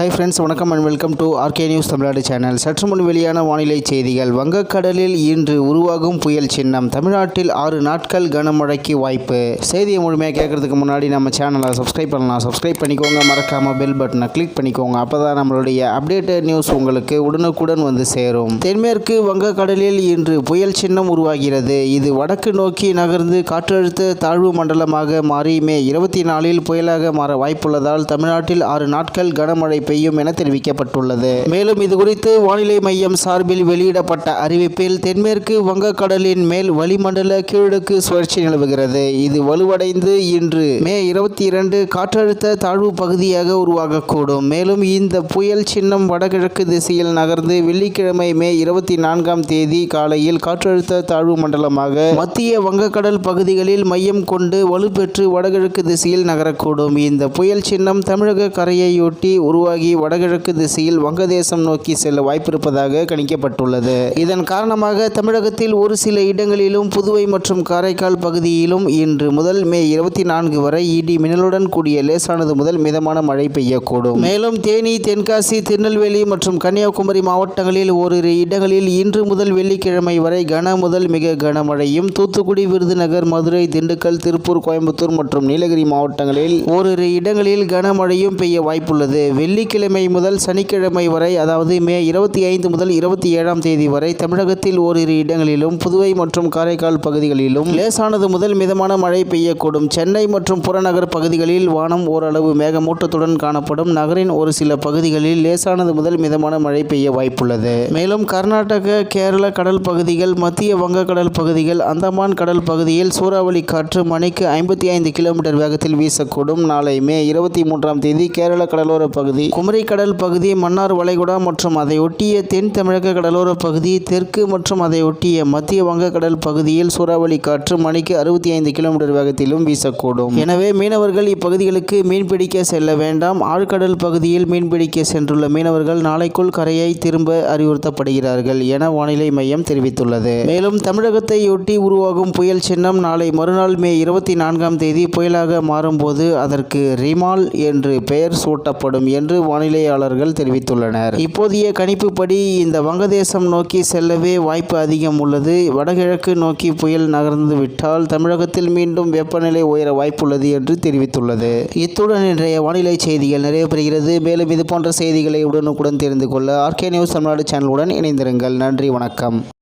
Hi friends வணக்கம் and welcome to RK news Tamil Nadu channel சற்று முன் வெளியான வானிலை செய்திகள். வங்கக்கடலில் இன்று உருவாகும் புயல் சின்னம். தமிழ்நாட்டில் ஆறு நாட்கள் கனமழைக்கு வாய்ப்பு. செய்தியை முழுமையாக கேட்கறதுக்கு முன்னாடி நம்ம சேனலை சப்ஸ்கிரைப் பண்ணலாம். சப்ஸ்கிரைப் பண்ணிக்கோங்க. மறக்காமல் பெல் பட்டனை கிளிக் பண்ணிக்கோங்க. அப்போ தான் நம்மளுடைய அப்டேட்டட் நியூஸ் உங்களுக்கு உடனுக்குடன் வந்து சேரும். தென்மேற்கு வங்கக்கடலில் இன்று புயல் சின்னம் உருவாகிறது. இது வடக்கு நோக்கி நகர்ந்து காற்றழுத்த தாழ்வு மண்டலமாக மாறி மே இருபத்தி நாலில் புயலாக மாற வாய்ப்புள்ளதால் தமிழ்நாட்டில் ஆறு நாட்கள் கனமழை பெய்யும் என தெரிவிக்கப்பட்டுள்ளது. மேலும் இது குறித்து வானிலை மையம் சார்பில் வெளியிடப்பட்ட அறிவிப்பில் தென்மேற்கு வங்கக்கடலின் மேல் வளிமண்டல கீழடுக்கு சுழற்சி நிலவுகிறது. இது வலுவடைந்து இன்று மே இருபத்தி இரண்டு காற்றழுத்த தாழ்வு பகுதியாக உருவாகக்கூடும். மேலும் இந்த புயல் சின்னம் வடகிழக்கு திசையில் நகர்ந்து வெள்ளிக்கிழமை மே இருபத்தி நான்காம் தேதி காலையில் காற்றழுத்த தாழ்வு மண்டலமாக மத்திய வங்கக்கடல் பகுதிகளில் மையம் கொண்டு வலுப்பெற்று வடகிழக்கு திசையில் நகரக்கூடும். இந்த புயல் சின்னம் தமிழக கரையையொட்டி உருவாகி வடகிழக்கு திசையில் வங்கதேசம் நோக்கி செல்ல வாய்ப்பிருப்பதாக கணிக்கப்பட்டுள்ளது. இதன் காரணமாக தமிழகத்தில் ஒரு சில இடங்களிலும் புதுவை மற்றும் காரைக்கால் பகுதியிலும் இன்று முதல் மே இருபத்தி நான்கு வரை இடி மின்னலுடன் கூடிய லேசானது முதல் மிதமான மழை பெய்யக்கூடும். மேலும் தேனி தென்காசி திருநெல்வேலி மற்றும் கன்னியாகுமரி மாவட்டங்களில் ஓரிரு இடங்களில் இன்று முதல் வெள்ளிக்கிழமை வரை கன முதல் மிக கனமழையும் தூத்துக்குடி விருதுநகர் மதுரை திண்டுக்கல் திருப்பூர் கோயம்புத்தூர் மற்றும் நீலகிரி மாவட்டங்களில் ஓரிரு இடங்களில் கனமழையும் பெய்ய வாய்ப்புள்ளது. வெள்ளிக்கிழமை முதல் சனிக்கிழமை வரை அதாவது மே இருபத்தி ஐந்து முதல் இருபத்தி ஏழாம் தேதி வரை தமிழகத்தில் ஓரிரு இடங்களிலும் புதுவை மற்றும் காரைக்கால் பகுதிகளிலும் லேசானது முதல் மிதமான மழை பெய்யக்கூடும். சென்னை மற்றும் புறநகர் பகுதிகளில் வானம் ஓரளவு மேகமூட்டத்துடன் காணப்படும். நகரின் ஒரு சில பகுதிகளில் லேசானது முதல் மிதமான மழை பெய்ய வாய்ப்புள்ளது. மேலும் கர்நாடக கேரள கடல் பகுதிகள் மத்திய வங்கக்கடல் பகுதிகள் அந்தமான் கடல் பகுதியில் சூறாவளி காற்று மணிக்கு ஐம்பத்தி ஐந்து கிலோமீட்டர் வேகத்தில் வீசக்கூடும். நாளை மே இருபத்தி மூன்றாம் தேதி கேரள கடலோர பகுதி குமரி கடல் பகுதி மன்னார் வளைகுடா மற்றும் அதை ஒட்டிய தென் தமிழக கடலோர பகுதி தெற்கு மற்றும் அதை ஒட்டிய மத்திய வங்கக்கடல் பகுதியில் சூறாவளி காற்று மணிக்கு அறுபத்தி ஐந்து கிலோமீட்டர் வேகத்திலும் வீசக்கூடும். எனவே மீனவர்கள் இப்பகுதிகளுக்கு மீன்பிடிக்க செல்ல வேண்டாம். ஆழ்கடல் பகுதியில் மீன்பிடிக்க சென்றுள்ள மீனவர்கள் நாளைக்குள் கரையை திரும்ப அறிவுறுத்தப்படுகிறார்கள் என வானிலை மையம் தெரிவித்துள்ளது. மேலும் தமிழகத்தை ஒட்டி உருவாகும் புயல் சின்னம் நாளை மறுநாள் மே இருபத்தி நான்காம் தேதி புயலாக மாறும்போது அதற்கு ரிமால் என்று பெயர் சூட்டப்படும் என்று வானிலையாளர்கள் தெரிவித்துள்ளனர். இப்போதைய கணிப்புப்படி இந்த வங்கதேசம் நோக்கி செல்லவே வாய்ப்பு அதிகம் உள்ளது. வடகிழக்கு நோக்கி புயல் நகர்ந்து விட்டால் தமிழகத்தில் மீண்டும் வெப்பநிலை உயர வாய்ப்புள்ளது என்று தெரிவித்துள்ளது. இத்துடன் இன்றைய வானிலை செய்திகள் நிறைவு பெறுகிறது மேலும் இது போன்ற செய்திகளை உடனுக்குடன் தெரிந்து கொள்ள ஆர்கே நியூஸ் தமிழ்நாடு சேனலுடன் இணைந்திருங்கள். நன்றி வணக்கம்.